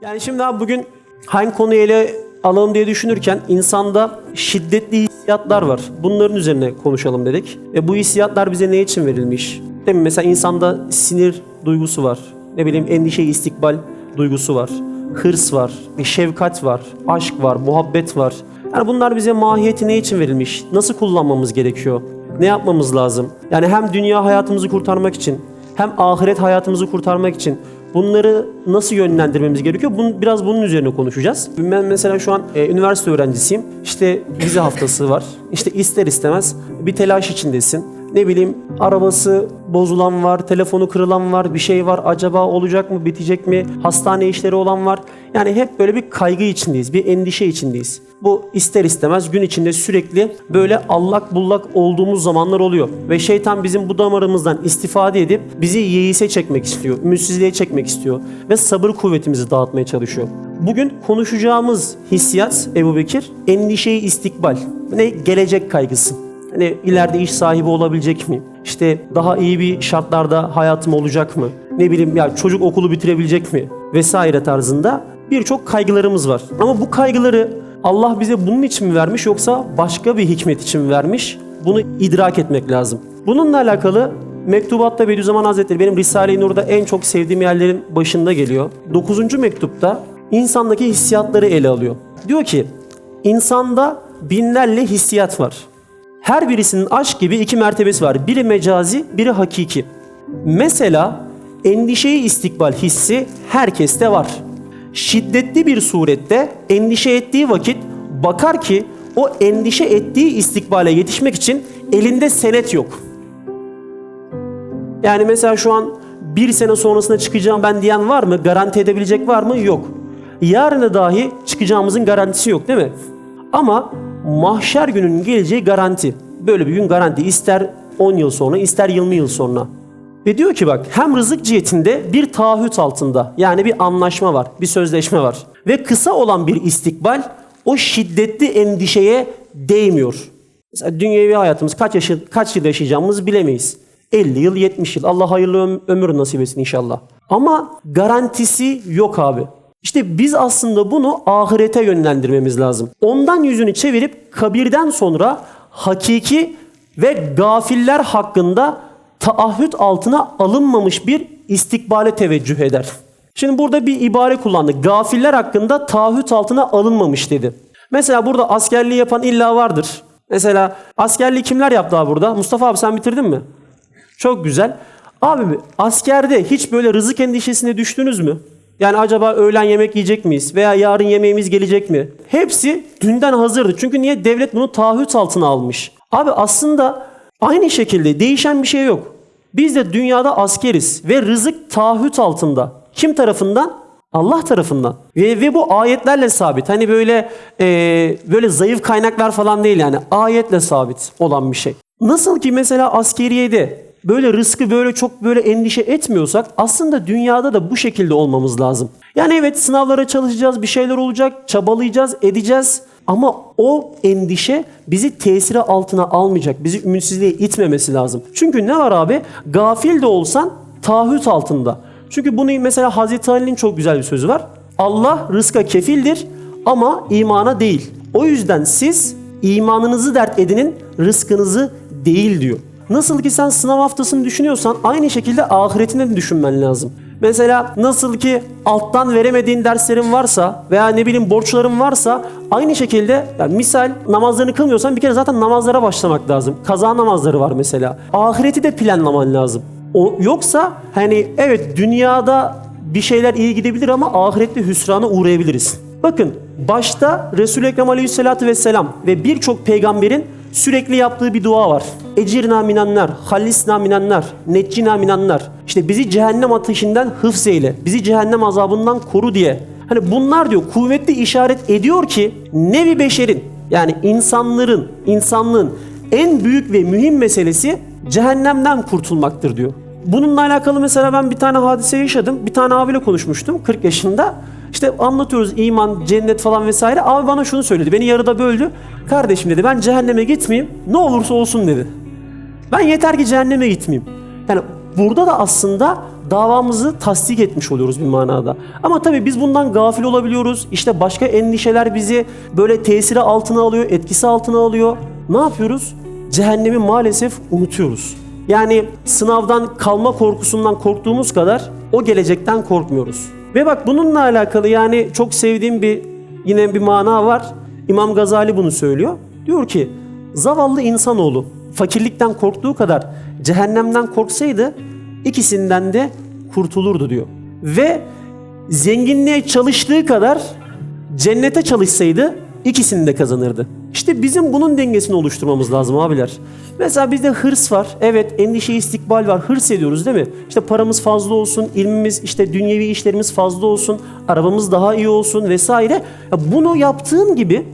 Yani şimdi abi bugün hangi konuyu ele alalım diye düşünürken insanda şiddetli hissiyatlar var. Bunların üzerine konuşalım dedik. Ve bu hissiyatlar bize ne için verilmiş? Değil mi? Mesela insanda sinir duygusu var. Ne bileyim endişe, istikbal duygusu var. Hırs var, şefkat var, aşk var, muhabbet var. Yani bunlar bize mahiyeti ne için verilmiş? Nasıl kullanmamız gerekiyor? Ne yapmamız lazım? Yani hem dünya hayatımızı kurtarmak için hem ahiret hayatımızı kurtarmak için bunları nasıl yönlendirmemiz gerekiyor? Bunu, biraz bunun üzerine konuşacağız. Ben mesela şu an e, üniversite öğrencisiyim. İşte vize haftası var. İşte ister istemez bir telaş içindesin. Ne bileyim arabası bozulan var, telefonu kırılan var, bir şey var. Acaba olacak mı, bitecek mi? Hastane işleri olan var. Yani hep böyle bir kaygı içindeyiz, bir endişe içindeyiz. Bu ister istemez gün içinde sürekli böyle allak bullak olduğumuz zamanlar oluyor. Ve şeytan bizim bu damarımızdan istifade edip bizi yeise çekmek istiyor, ümitsizliğe çekmek istiyor. Ve sabır kuvvetimizi dağıtmaya çalışıyor. Bugün konuşacağımız hissiyat Ebu Bekir, endişeyi istikbal. Ne? Gelecek kaygısı. Hani ileride iş sahibi olabilecek miyim? İşte daha iyi bir şartlarda hayatım olacak mı? Ne bileyim ya çocuk okulu bitirebilecek mi? Vesaire tarzında birçok kaygılarımız var. Ama bu kaygıları Allah bize bunun için mi vermiş yoksa başka bir hikmet için mi vermiş? Bunu idrak etmek lazım. Bununla alakalı Mektubatta Bediüzzaman Hazretleri benim Risale-i Nur'da en çok sevdiğim yerlerin başında geliyor. 9. mektupta insandaki hissiyatları ele alıyor. Diyor ki insanda binlerle hissiyat var. Her birisinin aşk gibi iki mertebesi var. Biri mecazi, biri hakiki. Mesela endişeyi istikbal hissi herkeste var. Şiddetli bir surette endişe ettiği vakit bakar ki o endişe ettiği istikbale yetişmek için elinde senet yok. Yani mesela şu an bir sene sonrasında çıkacağım ben diyen var mı? Garanti edebilecek var mı? Yok. Yarına dahi çıkacağımızın garantisi yok değil mi? Ama mahşer gününün geleceği garanti. Böyle bir gün garanti. İster 10 yıl sonra ister 20 yıl sonra. Ve diyor ki bak hem rızık cihetinde bir taahhüt altında yani bir anlaşma var, bir sözleşme var. Ve kısa olan bir istikbal o şiddetli endişeye değmiyor. Mesela dünyevi hayatımız kaç, yaşı, kaç yıl yaşayacağımızı bilemeyiz. 50 yıl, 70 yıl. Allah hayırlı öm- ömür nasip etsin inşallah. Ama garantisi yok abi. İşte biz aslında bunu ahirete yönlendirmemiz lazım. Ondan yüzünü çevirip kabirden sonra hakiki ve gafiller hakkında taahhüt altına alınmamış bir istikbale teveccüh eder. Şimdi burada bir ibare kullandı. Gafiller hakkında taahhüt altına alınmamış dedi. Mesela burada askerliği yapan illa vardır. Mesela askerliği kimler yaptı abi burada? Mustafa abi sen bitirdin mi? Çok güzel. Abi askerde hiç böyle rızık endişesine düştünüz mü? Yani acaba öğlen yemek yiyecek miyiz? Veya yarın yemeğimiz gelecek mi? Hepsi dünden hazırdı. Çünkü niye? Devlet bunu taahhüt altına almış. Abi aslında aynı şekilde değişen bir şey yok. Biz de dünyada askeriz ve rızık taahhüt altında. Kim tarafından? Allah tarafından. Ve, ve bu ayetlerle sabit. Hani böyle e, böyle zayıf kaynaklar falan değil yani. Ayetle sabit olan bir şey. Nasıl ki mesela askeriyede böyle rızkı böyle çok böyle endişe etmiyorsak aslında dünyada da bu şekilde olmamız lazım. Yani evet sınavlara çalışacağız, bir şeyler olacak, çabalayacağız, edeceğiz. Ama o endişe bizi tesiri altına almayacak. Bizi ümitsizliğe itmemesi lazım. Çünkü ne var abi? Gafil de olsan taahhüt altında. Çünkü bunu mesela Hazreti Ali'nin çok güzel bir sözü var. Allah rızka kefildir ama imana değil. O yüzden siz imanınızı dert edinin, rızkınızı değil diyor. Nasıl ki sen sınav haftasını düşünüyorsan aynı şekilde ahiretini de düşünmen lazım. Mesela nasıl ki alttan veremediğin derslerin varsa veya ne bileyim borçların varsa aynı şekilde yani misal namazlarını kılmıyorsan bir kere zaten namazlara başlamak lazım. Kaza namazları var mesela. Ahireti de planlaman lazım. O yoksa hani evet dünyada bir şeyler iyi gidebilir ama ahirette hüsrana uğrayabiliriz. Bakın başta Resul-i Ekrem Aleyhisselatü Vesselam ve birçok peygamberin sürekli yaptığı bir dua var. Ecirna minenler, hallisna minenler, neccina minenler. İşte bizi cehennem ateşinden hıfz eyle, bizi cehennem azabından koru diye. Hani bunlar diyor kuvvetli işaret ediyor ki nevi beşerin yani insanların, insanlığın en büyük ve mühim meselesi cehennemden kurtulmaktır diyor. Bununla alakalı mesela ben bir tane hadise yaşadım. Bir tane abiyle konuşmuştum 40 yaşında. İşte anlatıyoruz iman, cennet falan vesaire. Abi bana şunu söyledi. Beni yarıda böldü. Kardeşim dedi ben cehenneme gitmeyeyim. Ne olursa olsun dedi. Ben yeter ki cehenneme gitmeyeyim. Yani burada da aslında davamızı tasdik etmiş oluyoruz bir manada. Ama tabii biz bundan gafil olabiliyoruz. İşte başka endişeler bizi böyle tesiri altına alıyor, etkisi altına alıyor. Ne yapıyoruz? Cehennemi maalesef unutuyoruz. Yani sınavdan kalma korkusundan korktuğumuz kadar o gelecekten korkmuyoruz. Ve bak bununla alakalı yani çok sevdiğim bir yine bir mana var. İmam Gazali bunu söylüyor. Diyor ki zavallı insanoğlu fakirlikten korktuğu kadar cehennemden korksaydı ikisinden de kurtulurdu diyor. Ve zenginliğe çalıştığı kadar cennete çalışsaydı ikisini de kazanırdı. İşte bizim bunun dengesini oluşturmamız lazım abiler. Mesela bizde hırs var. Evet endişe istikbal var. Hırs ediyoruz değil mi? İşte paramız fazla olsun, ilmimiz, işte dünyevi işlerimiz fazla olsun, arabamız daha iyi olsun vesaire. Bunu yaptığım gibi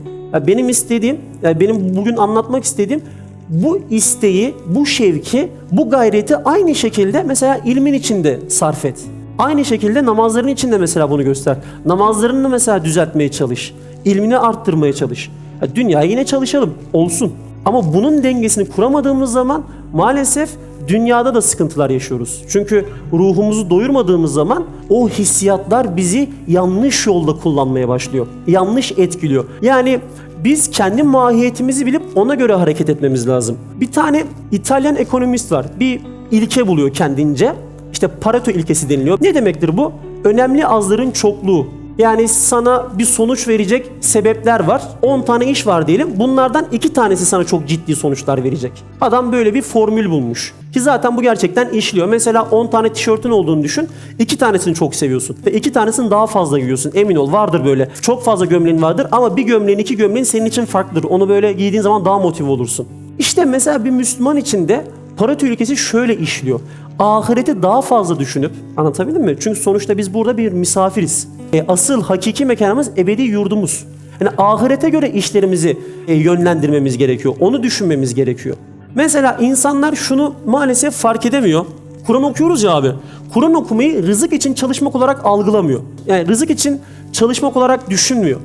benim istediğim, benim bugün anlatmak istediğim bu isteği, bu şevki, bu gayreti aynı şekilde mesela ilmin içinde sarf et. Aynı şekilde namazların içinde mesela bunu göster. Namazlarını mesela düzeltmeye çalış. İlmini arttırmaya çalış. Ya dünyaya yine çalışalım, olsun. Ama bunun dengesini kuramadığımız zaman maalesef dünyada da sıkıntılar yaşıyoruz. Çünkü ruhumuzu doyurmadığımız zaman o hissiyatlar bizi yanlış yolda kullanmaya başlıyor. Yanlış etkiliyor. Yani biz kendi mahiyetimizi bilip ona göre hareket etmemiz lazım. Bir tane İtalyan ekonomist var. Bir ilke buluyor kendince. İşte Pareto ilkesi deniliyor. Ne demektir bu? Önemli azların çokluğu. Yani sana bir sonuç verecek sebepler var. 10 tane iş var diyelim. Bunlardan 2 tanesi sana çok ciddi sonuçlar verecek. Adam böyle bir formül bulmuş. Ki zaten bu gerçekten işliyor. Mesela 10 tane tişörtün olduğunu düşün. 2 tanesini çok seviyorsun. Ve 2 tanesini daha fazla giyiyorsun. Emin ol vardır böyle. Çok fazla gömleğin vardır ama bir gömleğin iki gömleğin senin için farklıdır. Onu böyle giydiğin zaman daha motive olursun. İşte mesela bir Müslüman için de Pareto ülkesi şöyle işliyor. Ahireti daha fazla düşünüp, anlatabildim mi? Çünkü sonuçta biz burada bir misafiriz. E, asıl hakiki mekanımız ebedi yurdumuz. Yani ahirete göre işlerimizi e, yönlendirmemiz gerekiyor. Onu düşünmemiz gerekiyor. Mesela insanlar şunu maalesef fark edemiyor. Kur'an okuyoruz ya abi. Kur'an okumayı rızık için çalışmak olarak algılamıyor. Yani rızık için çalışmak olarak düşünmüyor.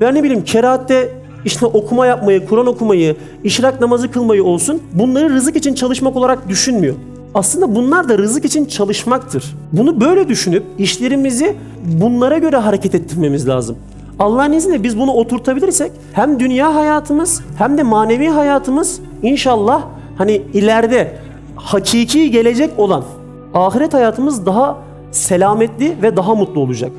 Yani ne bileyim keraatte işte okuma yapmayı, Kur'an okumayı, işrak namazı kılmayı olsun bunları rızık için çalışmak olarak düşünmüyor. Aslında bunlar da rızık için çalışmaktır. Bunu böyle düşünüp işlerimizi bunlara göre hareket ettirmemiz lazım. Allah'ın izniyle biz bunu oturtabilirsek hem dünya hayatımız hem de manevi hayatımız inşallah hani ileride hakiki gelecek olan ahiret hayatımız daha selametli ve daha mutlu olacak.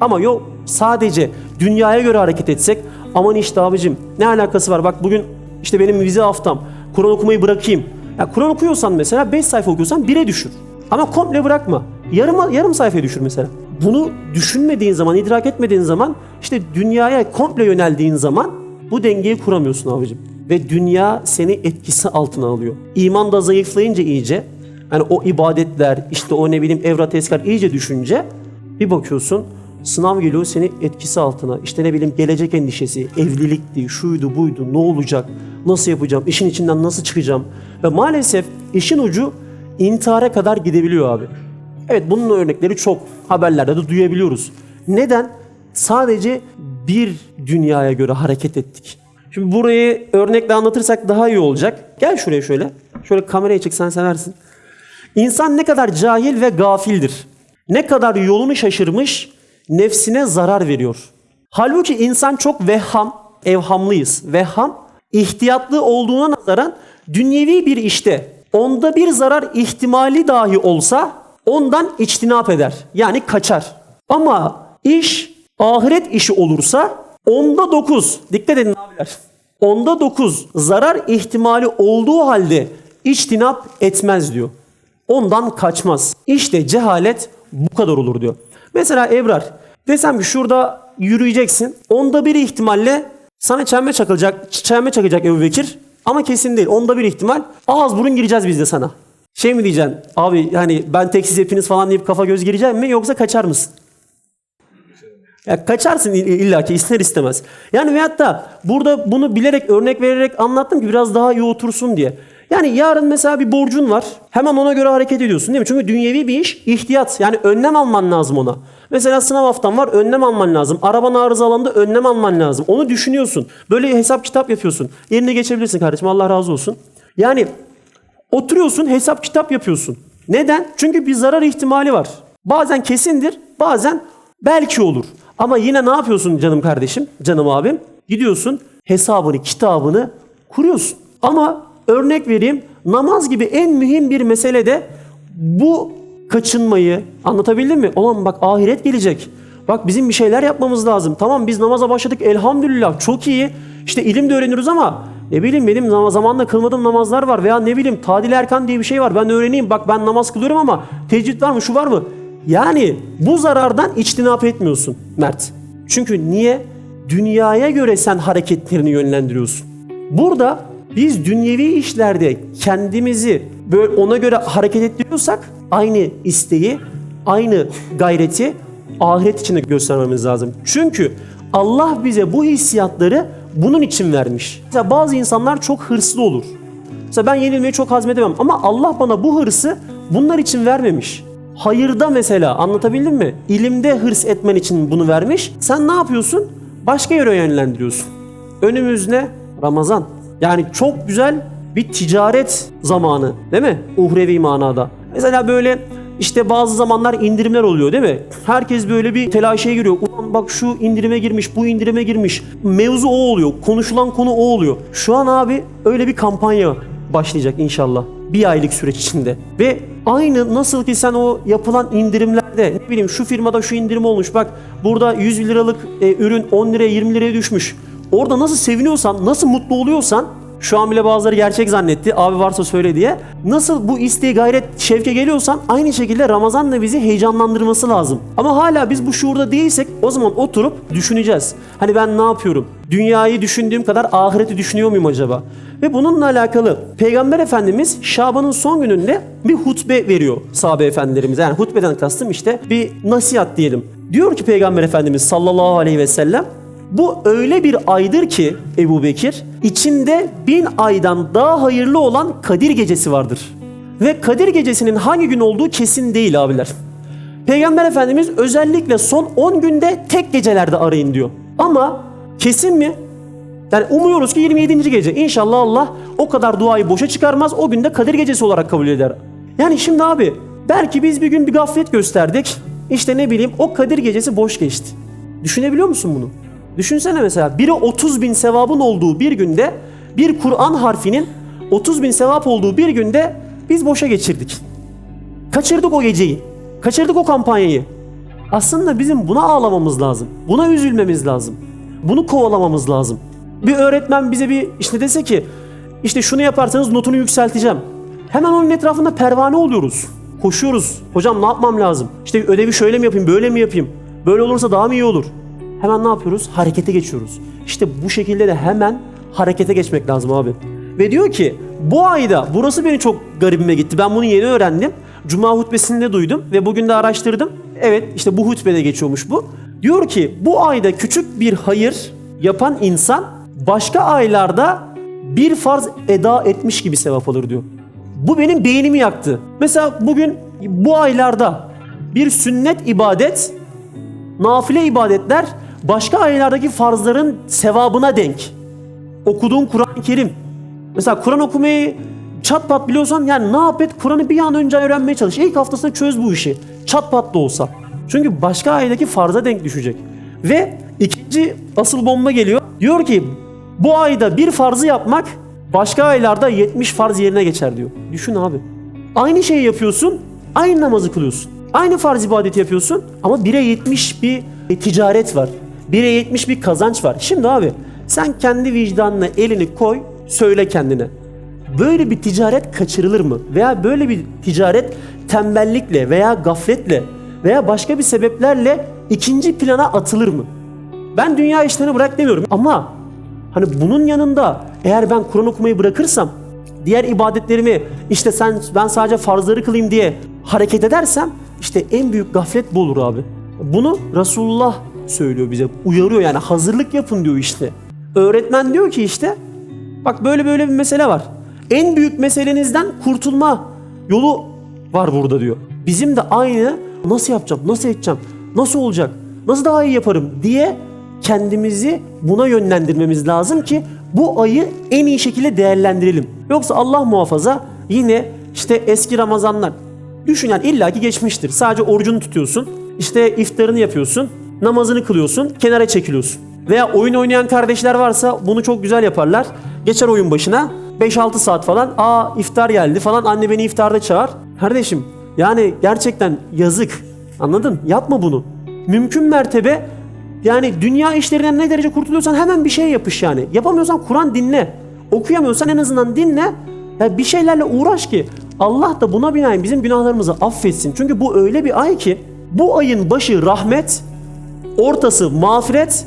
Ama yok sadece dünyaya göre hareket etsek aman işte abicim ne alakası var bak bugün işte benim vize haftam Kur'an okumayı bırakayım. Ya Kur'an okuyorsan mesela 5 sayfa okuyorsan 1'e düşür. Ama komple bırakma. Yarım, yarım sayfaya düşür mesela. Bunu düşünmediğin zaman, idrak etmediğin zaman işte dünyaya komple yöneldiğin zaman bu dengeyi kuramıyorsun abicim. Ve dünya seni etkisi altına alıyor. İman da zayıflayınca iyice yani o ibadetler işte o ne bileyim evrat tezkar iyice düşünce bir bakıyorsun sınav geliyor seni etkisi altına. İşte ne bileyim gelecek endişesi, evlilikti, şuydu buydu, ne olacak, nasıl yapacağım, işin içinden nasıl çıkacağım. Ve maalesef işin ucu intihara kadar gidebiliyor abi. Evet bunun örnekleri çok haberlerde de duyabiliyoruz. Neden? Sadece bir dünyaya göre hareket ettik. Şimdi burayı örnekle anlatırsak daha iyi olacak. Gel şuraya şöyle. Şöyle kameraya çıksan seversin. İnsan ne kadar cahil ve gafildir. Ne kadar yolunu şaşırmış, nefsine zarar veriyor. Halbuki insan çok vehham, evhamlıyız. Vehham, ihtiyatlı olduğuna nazaran dünyevi bir işte onda bir zarar ihtimali dahi olsa ondan içtinap eder. Yani kaçar. Ama iş ahiret işi olursa onda dokuz, dikkat edin abiler. Onda dokuz zarar ihtimali olduğu halde içtinap etmez diyor. Ondan kaçmaz. İşte cehalet bu kadar olur diyor. Mesela Ebrar desem ki şurada yürüyeceksin. Onda bir ihtimalle sana çelme çakılacak, çelme çakacak Ebu Bekir. Ama kesin değil. Onda bir ihtimal. Ağız burun gireceğiz biz de sana. Şey mi diyeceksin? Abi hani ben teksiz hepiniz falan deyip kafa göz gireceğim mi? Yoksa kaçar mısın? Ya kaçarsın illa ki ister istemez. Yani veyahut da burada bunu bilerek örnek vererek anlattım ki biraz daha iyi otursun diye. Yani yarın mesela bir borcun var. Hemen ona göre hareket ediyorsun değil mi? Çünkü dünyevi bir iş ihtiyat. Yani önlem alman lazım ona. Mesela sınav haftan var önlem alman lazım. Araban arızalandı önlem alman lazım. Onu düşünüyorsun. Böyle hesap kitap yapıyorsun. Yerine geçebilirsin kardeşim Allah razı olsun. Yani oturuyorsun hesap kitap yapıyorsun. Neden? Çünkü bir zarar ihtimali var. Bazen kesindir, bazen belki olur. Ama yine ne yapıyorsun canım kardeşim, canım abim? Gidiyorsun hesabını, kitabını kuruyorsun. Ama örnek vereyim, namaz gibi en mühim bir meselede bu kaçınmayı anlatabildim mi? Ulan bak ahiret gelecek. Bak bizim bir şeyler yapmamız lazım. Tamam biz namaza başladık elhamdülillah çok iyi. İşte ilim de öğreniyoruz ama ne bileyim benim zamanla kılmadığım namazlar var veya ne bileyim tadil erkan diye bir şey var. Ben öğreneyim. Bak ben namaz kılıyorum ama tecvid var mı şu var mı? Yani bu zarardan içtinap etmiyorsun Mert. Çünkü niye? Dünyaya göre sen hareketlerini yönlendiriyorsun. Burada biz dünyevi işlerde kendimizi böyle ona göre hareket ettiriyorsak aynı isteği, aynı gayreti ahiret için de göstermemiz lazım. Çünkü Allah bize bu hissiyatları bunun için vermiş. Mesela bazı insanlar çok hırslı olur. Mesela ben yenilmeyi çok hazmedemem ama Allah bana bu hırsı bunlar için vermemiş. Hayırda mesela anlatabildim mi? İlimde hırs etmen için bunu vermiş. Sen ne yapıyorsun? Başka yere yönlendiriyorsun. Önümüz ne? Ramazan. Yani çok güzel bir ticaret zamanı değil mi? Uhrevi manada. Mesela böyle işte bazı zamanlar indirimler oluyor değil mi? Herkes böyle bir telaşeye giriyor. Ulan bak şu indirime girmiş, bu indirime girmiş. Mevzu o oluyor. Konuşulan konu o oluyor. Şu an abi öyle bir kampanya başlayacak inşallah. Bir aylık süreç içinde. Ve aynı nasıl ki sen o yapılan indirimlerde ne bileyim şu firmada şu indirim olmuş bak burada 100 liralık e, ürün 10 liraya 20 liraya düşmüş. Orada nasıl seviniyorsan, nasıl mutlu oluyorsan şu an bile bazıları gerçek zannetti. Abi varsa söyle diye. Nasıl bu isteği gayret şevke geliyorsan aynı şekilde Ramazan da bizi heyecanlandırması lazım. Ama hala biz bu şuurda değilsek o zaman oturup düşüneceğiz. Hani ben ne yapıyorum? Dünyayı düşündüğüm kadar ahireti düşünüyor muyum acaba? Ve bununla alakalı Peygamber Efendimiz Şaban'ın son gününde bir hutbe veriyor sahabe efendilerimize. Yani hutbeden kastım işte bir nasihat diyelim. Diyor ki Peygamber Efendimiz sallallahu aleyhi ve sellem bu öyle bir aydır ki Ebu Bekir, içinde bin aydan daha hayırlı olan Kadir gecesi vardır. Ve Kadir gecesinin hangi gün olduğu kesin değil abiler. Peygamber Efendimiz özellikle son 10 günde tek gecelerde arayın diyor. Ama kesin mi? Yani umuyoruz ki 27. gece. İnşallah Allah o kadar duayı boşa çıkarmaz. O günde Kadir gecesi olarak kabul eder. Yani şimdi abi belki biz bir gün bir gaflet gösterdik. İşte ne bileyim o Kadir gecesi boş geçti. Düşünebiliyor musun bunu? Düşünsene mesela biri 30 bin sevabın olduğu bir günde bir Kur'an harfinin 30 bin sevap olduğu bir günde biz boşa geçirdik. Kaçırdık o geceyi. Kaçırdık o kampanyayı. Aslında bizim buna ağlamamız lazım. Buna üzülmemiz lazım. Bunu kovalamamız lazım. Bir öğretmen bize bir işte dese ki işte şunu yaparsanız notunu yükselteceğim. Hemen onun etrafında pervane oluyoruz. Koşuyoruz. Hocam ne yapmam lazım? İşte ödevi şöyle mi yapayım, böyle mi yapayım? Böyle olursa daha mı iyi olur? Hemen ne yapıyoruz? Harekete geçiyoruz. İşte bu şekilde de hemen harekete geçmek lazım abi. Ve diyor ki bu ayda burası beni çok garibime gitti. Ben bunu yeni öğrendim. Cuma hutbesinde duydum ve bugün de araştırdım. Evet işte bu hutbede geçiyormuş bu. Diyor ki bu ayda küçük bir hayır yapan insan başka aylarda bir farz eda etmiş gibi sevap alır diyor. Bu benim beynimi yaktı. Mesela bugün bu aylarda bir sünnet ibadet, nafile ibadetler başka aylardaki farzların sevabına denk. Okuduğun Kur'an-ı Kerim. Mesela Kur'an okumayı çat pat biliyorsan yani ne yap et Kur'an'ı bir an önce öğrenmeye çalış. İlk haftasında çöz bu işi. Çat pat da olsa. Çünkü başka aydaki farza denk düşecek. Ve ikinci asıl bomba geliyor. Diyor ki bu ayda bir farzı yapmak başka aylarda 70 farz yerine geçer diyor. Düşün abi. Aynı şeyi yapıyorsun, aynı namazı kılıyorsun. Aynı farz ibadeti yapıyorsun ama 1'e 70 bir ticaret var. 1'e 70 bir kazanç var. Şimdi abi sen kendi vicdanına elini koy, söyle kendine. Böyle bir ticaret kaçırılır mı? Veya böyle bir ticaret tembellikle veya gafletle veya başka bir sebeplerle ikinci plana atılır mı? Ben dünya işlerini bırak demiyorum ama hani bunun yanında eğer ben Kur'an okumayı bırakırsam diğer ibadetlerimi işte sen ben sadece farzları kılayım diye hareket edersem işte en büyük gaflet bu olur abi. Bunu Resulullah söylüyor bize. Uyarıyor yani hazırlık yapın diyor işte. Öğretmen diyor ki işte bak böyle böyle bir mesele var. En büyük meselenizden kurtulma yolu var burada diyor. Bizim de aynı nasıl yapacağım, nasıl edeceğim, nasıl olacak, nasıl daha iyi yaparım diye kendimizi buna yönlendirmemiz lazım ki bu ayı en iyi şekilde değerlendirelim. Yoksa Allah muhafaza yine işte eski Ramazanlar Düşün yani illaki geçmiştir. Sadece orucunu tutuyorsun. işte iftarını yapıyorsun. Namazını kılıyorsun. Kenara çekiliyorsun. Veya oyun oynayan kardeşler varsa bunu çok güzel yaparlar. Geçer oyun başına 5-6 saat falan. Aa iftar geldi falan. Anne beni iftarda çağır. Kardeşim yani gerçekten yazık. Anladın? Yapma bunu. Mümkün mertebe yani dünya işlerinden ne derece kurtuluyorsan hemen bir şey yapış yani. Yapamıyorsan Kur'an dinle. Okuyamıyorsan en azından dinle. Ya bir şeylerle uğraş ki Allah da buna binaen bizim günahlarımızı affetsin. Çünkü bu öyle bir ay ki bu ayın başı rahmet, ortası mağfiret,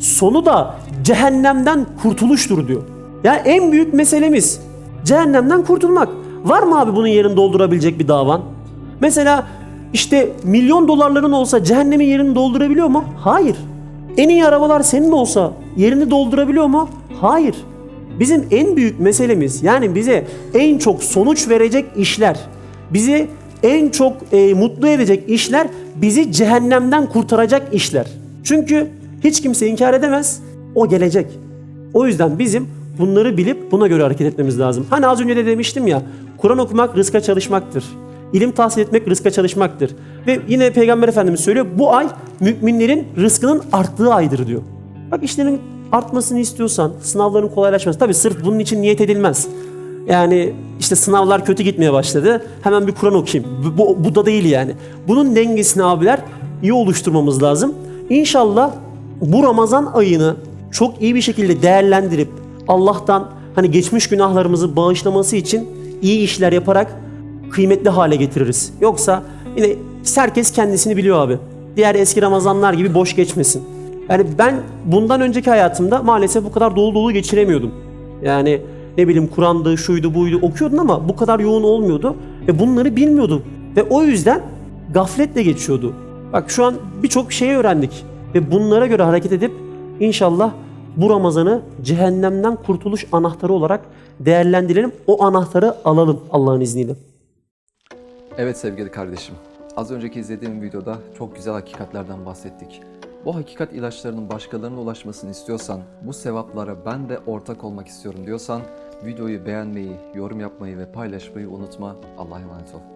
sonu da cehennemden kurtuluştur diyor. Yani en büyük meselemiz cehennemden kurtulmak. Var mı abi bunun yerini doldurabilecek bir davan? Mesela işte milyon dolarların olsa cehennemin yerini doldurabiliyor mu? Hayır. En iyi arabalar senin olsa yerini doldurabiliyor mu? Hayır. Bizim en büyük meselemiz yani bize en çok sonuç verecek işler, bizi en çok e, mutlu edecek işler, bizi cehennemden kurtaracak işler. Çünkü hiç kimse inkar edemez, o gelecek. O yüzden bizim bunları bilip buna göre hareket etmemiz lazım. Hani az önce de demiştim ya, Kur'an okumak rızka çalışmaktır. İlim tahsil etmek rızka çalışmaktır. Ve yine Peygamber Efendimiz söylüyor, bu ay müminlerin rızkının arttığı aydır diyor. Bak işlerin artmasını istiyorsan, sınavların kolaylaşması. Tabii sırf bunun için niyet edilmez. Yani işte sınavlar kötü gitmeye başladı. Hemen bir Kur'an okuyayım. Bu, bu, da değil yani. Bunun dengesini abiler iyi oluşturmamız lazım. İnşallah bu Ramazan ayını çok iyi bir şekilde değerlendirip Allah'tan hani geçmiş günahlarımızı bağışlaması için iyi işler yaparak kıymetli hale getiririz. Yoksa yine herkes kendisini biliyor abi. Diğer eski Ramazanlar gibi boş geçmesin. Yani ben bundan önceki hayatımda maalesef bu kadar dolu dolu geçiremiyordum. Yani ne bileyim Kur'an'dı, şuydu, buydu okuyordun ama bu kadar yoğun olmuyordu. Ve bunları bilmiyordum. Ve o yüzden gafletle geçiyordu. Bak şu an birçok şey öğrendik. Ve bunlara göre hareket edip inşallah bu Ramazan'ı cehennemden kurtuluş anahtarı olarak değerlendirelim. O anahtarı alalım Allah'ın izniyle. Evet sevgili kardeşim. Az önceki izlediğim videoda çok güzel hakikatlerden bahsettik. Bu hakikat ilaçlarının başkalarına ulaşmasını istiyorsan, bu sevaplara ben de ortak olmak istiyorum diyorsan, videoyu beğenmeyi, yorum yapmayı ve paylaşmayı unutma. Allah'a emanet ol.